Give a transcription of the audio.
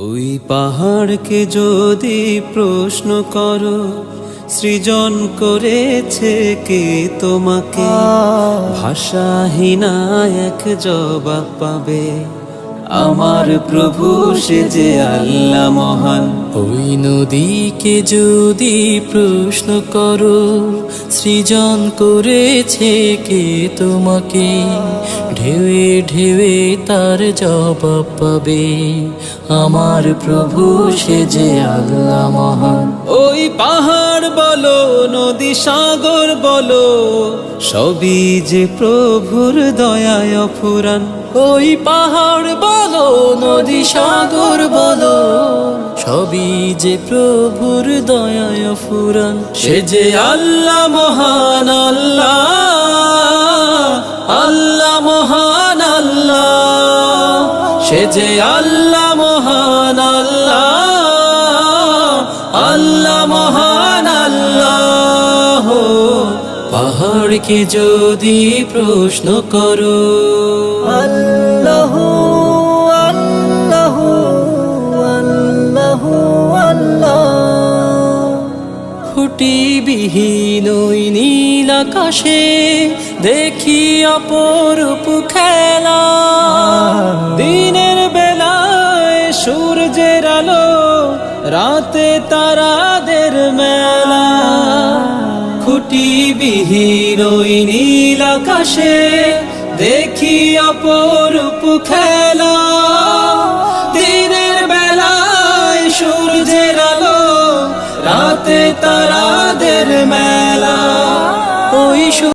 ওই পাহাড়কে যদি প্রশ্ন করো সৃজন করেছে কে তোমাকে? ভাষাহীনা এক জবাব পাবে। আমার প্রভু সে যে আল্লাহ মহান। ওই নদীকে যদি প্রশ্ন করো সৃজন করেছে কে তোমাকে? ঢেউয়ে ঢেউয়ে তার জবাব পাবে আমার প্রভু সে যে আল্লাহ মহান। ওই পাহাড় নদী সাগর বলো সবই যে প্রভুর দয়ায় ফুরান ওই পাহাড় বলো নদী সাগর বলো সবই যে প্রভুর দয়ায় ফুরান সে যে আল্লাহ মহান আল্লাহ আল্লাহ মহান আল্লাহ সে যে আল্লাহ মহান আল্লাহ আল্লাহ মহান আল্লাহ। পাহাড়কে যদি প্রশ্ন করো। আল্লাহ আল্লাহ আল্লাহ আল্লাহ। খুঁটিবিহীন ওই নীল আকাশে দেখি অপরূপ খেলা। দিনের বেলায় সূর্যের আলো রাতে তারাদের মেলা। খুঁটি বিহীন নীল আকাশে দেখি অপরূপ খেলা। দিনের বেলায় সূর্যের আলো রাতে তারাদের মেলা।